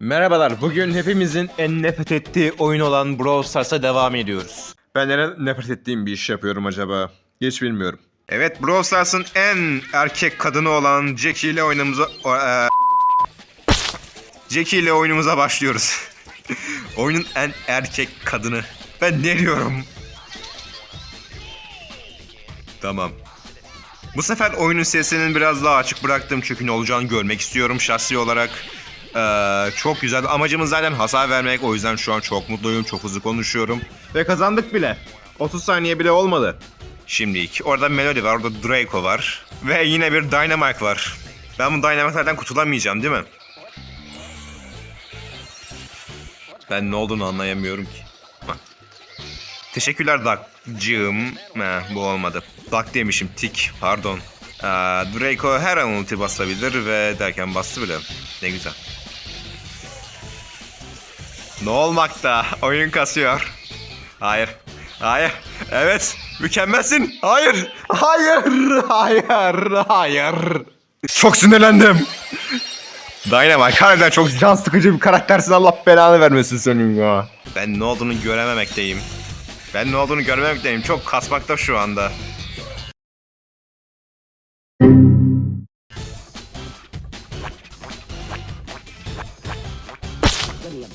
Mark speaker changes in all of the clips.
Speaker 1: Merhabalar, bugün hepimizin en nefret ettiği oyun olan Brawl Stars'a devam ediyoruz. Ben neden nefret ettiğim bir iş yapıyorum acaba? Hiç bilmiyorum. Evet, Brawl Stars'ın en erkek kadını olan Jackie ile oyunumuza... o- eee, Jackie ile oyunumuza başlıyoruz. Oyunun en erkek kadını. Ben ne diyorum? Tamam. Bu sefer oyunun sesinin biraz daha açık bıraktım çünkü ne olacağını görmek istiyorum şahsi olarak. Ee, çok güzel. Amacımız zaten hasar vermek. O yüzden şu an çok mutluyum. Çok hızlı konuşuyorum. Ve kazandık bile. 30 saniye bile olmadı. Şimdilik. Orada Melody var. Orada Draco var. Ve yine bir Dynamite var. Ben bu Dynamite'lerden kurtulamayacağım değil mi? Ben ne olduğunu anlayamıyorum ki. Teşekkürler Duck'cığım. Heh, bu olmadı. Duck demişim. Tik. Pardon. Ee, Draco her an ulti basabilir ve derken bastı bile. Ne güzel. Ne olmakta? Oyun kasıyor. Hayır. Hayır. Evet. Mükemmelsin. Hayır. Hayır. Hayır. Hayır. Çok sinirlendim. Dynamite harbiden çok can sıkıcı bir karaktersin Allah belanı vermesin senin ya. Ben ne olduğunu görememekteyim. Ben ne olduğunu görememekteyim. Çok kasmakta şu anda.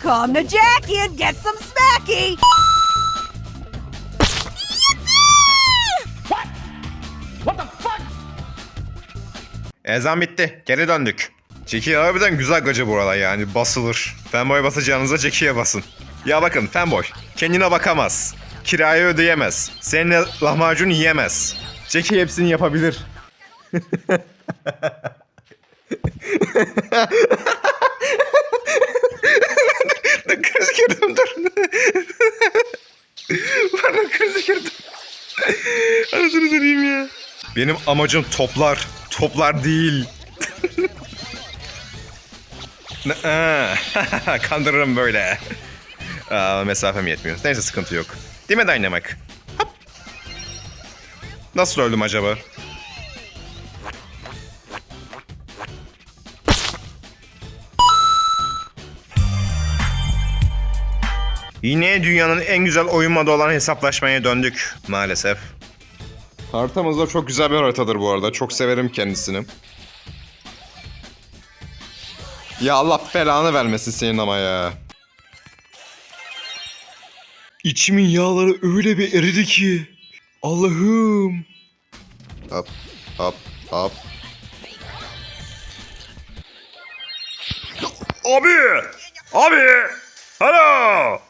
Speaker 2: Come to Jackie and get some smacky.
Speaker 1: Ezan bitti. Geri döndük. Jackie harbiden güzel gacı bu arada yani basılır. Fanboy basacağınıza Jackie'ye basın. Ya bakın fanboy kendine bakamaz. Kirayı ödeyemez. Seninle lahmacun yiyemez. Jackie hepsini yapabilir. girdim dur. Pardon kriz girdim. Anasını satayım ya. Benim amacım toplar. Toplar değil. Aa, Kandırırım böyle. Aa, mesafem yetmiyor. Neyse sıkıntı yok. Değil mi Dynamite? Hop. Nasıl öldüm acaba? Yine dünyanın en güzel oyun modu olan hesaplaşmaya döndük maalesef. Haritamız da çok güzel bir haritadır bu arada. Çok severim kendisini. Ya Allah belanı vermesin senin ama ya. İçimin yağları öyle bir eridi ki. Allah'ım. Hop hop hop. Abi! Abi! Alo!